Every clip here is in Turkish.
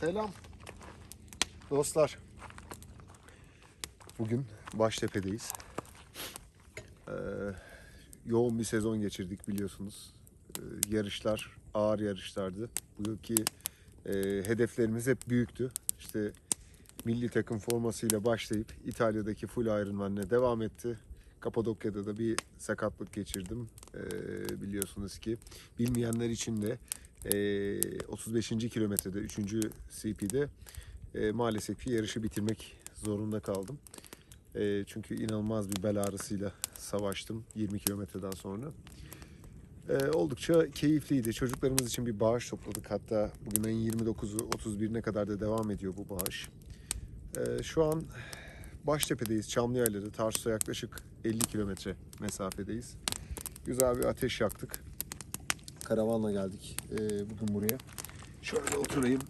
Selam. Dostlar. Bugün Baştepe'deyiz. Ee, yoğun bir sezon geçirdik biliyorsunuz. Ee, yarışlar ağır yarışlardı. Bu yılki e, hedeflerimiz hep büyüktü. İşte milli takım formasıyla başlayıp İtalya'daki full Ironman'le devam etti. Kapadokya'da da bir sakatlık geçirdim. Ee, biliyorsunuz ki. Bilmeyenler için de 35. kilometrede 3. CP'de e, maalesef ki yarışı bitirmek zorunda kaldım. E, çünkü inanılmaz bir bel ağrısıyla savaştım 20 kilometreden sonra. E, oldukça keyifliydi. Çocuklarımız için bir bağış topladık. Hatta bugün ayın 29'u 31'ine kadar da devam ediyor bu bağış. Şu an Baştepe'deyiz. Çamlıyayla'da. Tarsus'a yaklaşık 50 kilometre mesafedeyiz. Güzel bir ateş yaktık. Karavanla geldik e, bugün buraya. Şöyle oturayım.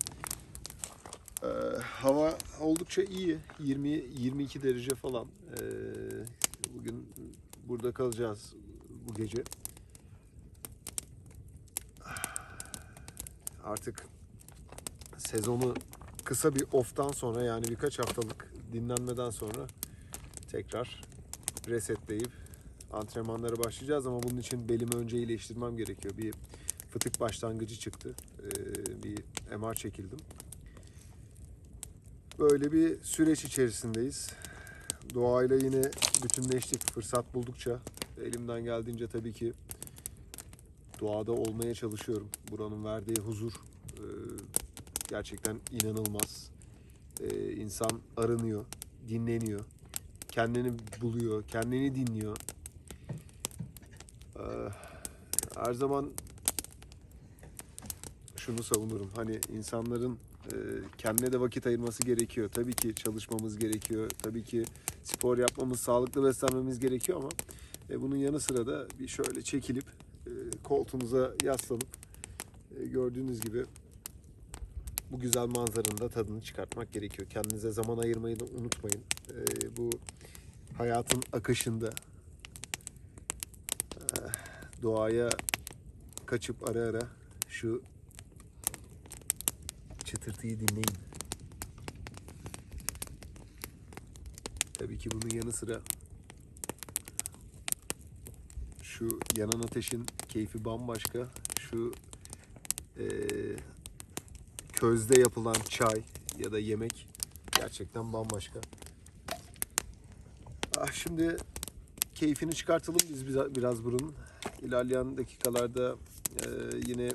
E, hava oldukça iyi. 20-22 derece falan. E, bugün burada kalacağız bu gece. Artık sezonu kısa bir off'tan sonra yani birkaç haftalık dinlenmeden sonra tekrar resetleyip antrenmanlara başlayacağız ama bunun için belimi önce iyileştirmem gerekiyor. Bir fıtık başlangıcı çıktı. Ee, bir MR çekildim. Böyle bir süreç içerisindeyiz. Doğayla yine bütünleştik. Fırsat buldukça elimden geldiğince tabii ki doğada olmaya çalışıyorum. Buranın verdiği huzur e, gerçekten inanılmaz. E, insan arınıyor, dinleniyor, kendini buluyor, kendini dinliyor. Ee, her zaman şunu savunurum. Hani insanların e, kendine de vakit ayırması gerekiyor. Tabii ki çalışmamız gerekiyor. Tabii ki spor yapmamız, sağlıklı beslenmemiz gerekiyor ama e, bunun yanı sıra da bir şöyle çekilip e, koltuğunuza yaslanıp gördüğünüz gibi bu güzel manzaranın da tadını çıkartmak gerekiyor. Kendinize zaman ayırmayı da unutmayın. Bu hayatın akışında doğaya kaçıp ara ara şu çıtırtıyı dinleyin. Tabii ki bunun yanı sıra şu yanan ateşin keyfi bambaşka. Şu eee, közde yapılan çay ya da yemek gerçekten bambaşka. Ah, şimdi keyfini çıkartalım biz biraz bunun. İlerleyen dakikalarda e, yine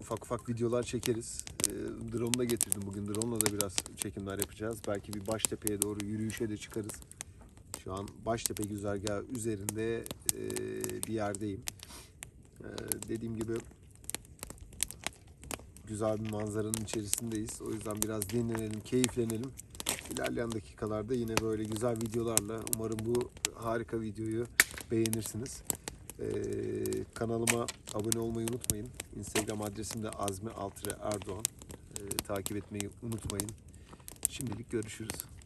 ufak ufak videolar çekeriz. E, drone'u da getirdim bugün. Drone'la da biraz çekimler yapacağız. Belki bir Baştepe'ye doğru yürüyüşe de çıkarız. Şu an Baştepe güzergahı üzerinde e, bir yerdeyim. E, dediğim gibi güzel bir manzaranın içerisindeyiz. O yüzden biraz dinlenelim, keyiflenelim. İlerleyen dakikalarda yine böyle güzel videolarla umarım bu harika videoyu beğenirsiniz. Ee, kanalıma abone olmayı unutmayın. Instagram adresim de Azmi Altıre Erdoğan. Ee, takip etmeyi unutmayın. Şimdilik görüşürüz.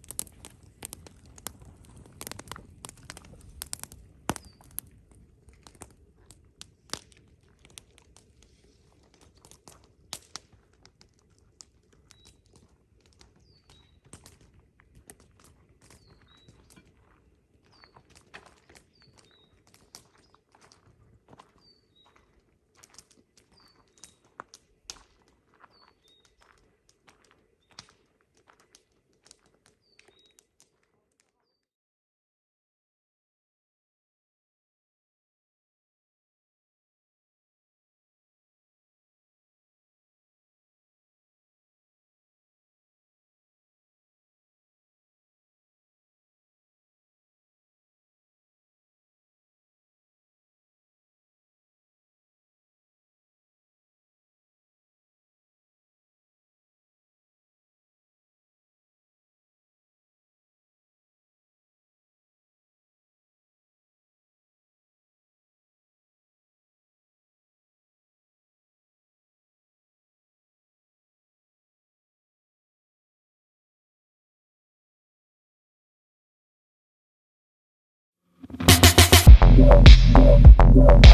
Yeah, yeah, yeah.